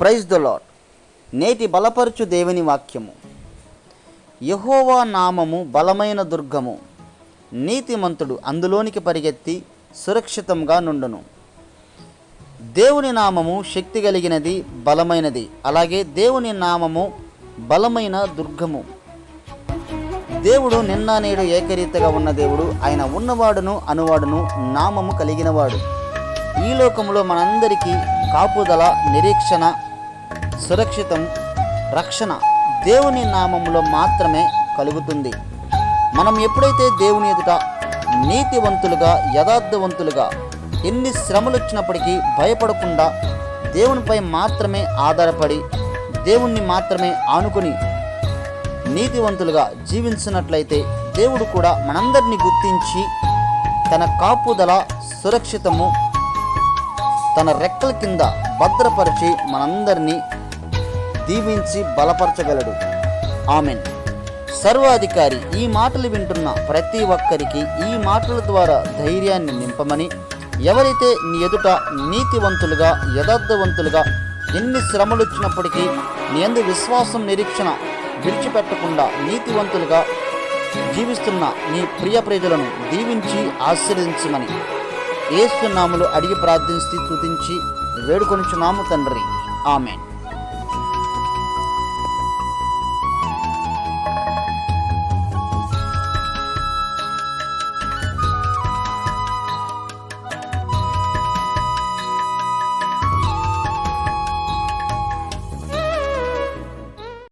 Praise the lord నేటి బలపరచు దేవుని వాక్యము. యహోవా నామము బలమైన దుర్గము. నీతిమంతుడు అందులోనికి పరిగెత్తి సురక్షితంగా నుండును. దేవుని నామము శక్తి కలిగినది బలమైనది. అలాగే దేవుని నామము బలమైన దుర్గము. దేవుడు నిన్న నేడు ఏకరీతిగా ఉన్న దేవుడు. ఆయన ఉన్నవాడును అనువాడును నామము కలిగినవాడు. ఈ లోకంలో మనందరికీ కాపుదల నిరీక్షణ సురక్షితం రక్షణ దేవుని నామములో మాత్రమే కలుగుతుంది. మనం ఎప్పుడైతే దేవుని ఎదుట నీతివంతులుగా యథార్థవంతులుగా ఎన్ని శ్రమలు వచ్చినప్పటికీ భయపడకుండా దేవునిపై మాత్రమే ఆధారపడి దేవుణ్ణి మాత్రమే ఆనుకొని నీతివంతులుగా జీవించినట్లయితే దేవుడు కూడా మనందరినీ గుర్తించి తన కాపుదల సురక్షితము తన రెక్కల కింద భద్రపరిచి మనందరినీ దీవించి బలపరచగలడు. ఆమెన్. సర్వాధికారి ఈ మాటలు వింటున్న ప్రతి ఒక్కరికి ఈ మాటల ద్వారా ధైర్యాన్ని నింపమని ఎవరైతే నీ ఎదుట నీతివంతులుగా యథార్థవంతులుగా ఎన్ని శ్రమలు వచ్చినప్పటికీ నీ ఎందు విశ్వాసం నిరీక్షణ విడిచిపెట్టకుండా నీతివంతులుగా జీవిస్తున్న నీ ప్రియ ప్రజలను దీవించి ఆశీర్వదించమని. ఏసునాములు అడిగి ప్రార్థించి స్తుతించి వేడుకొనిచున్నాము తండ్రి. ఆమెన్.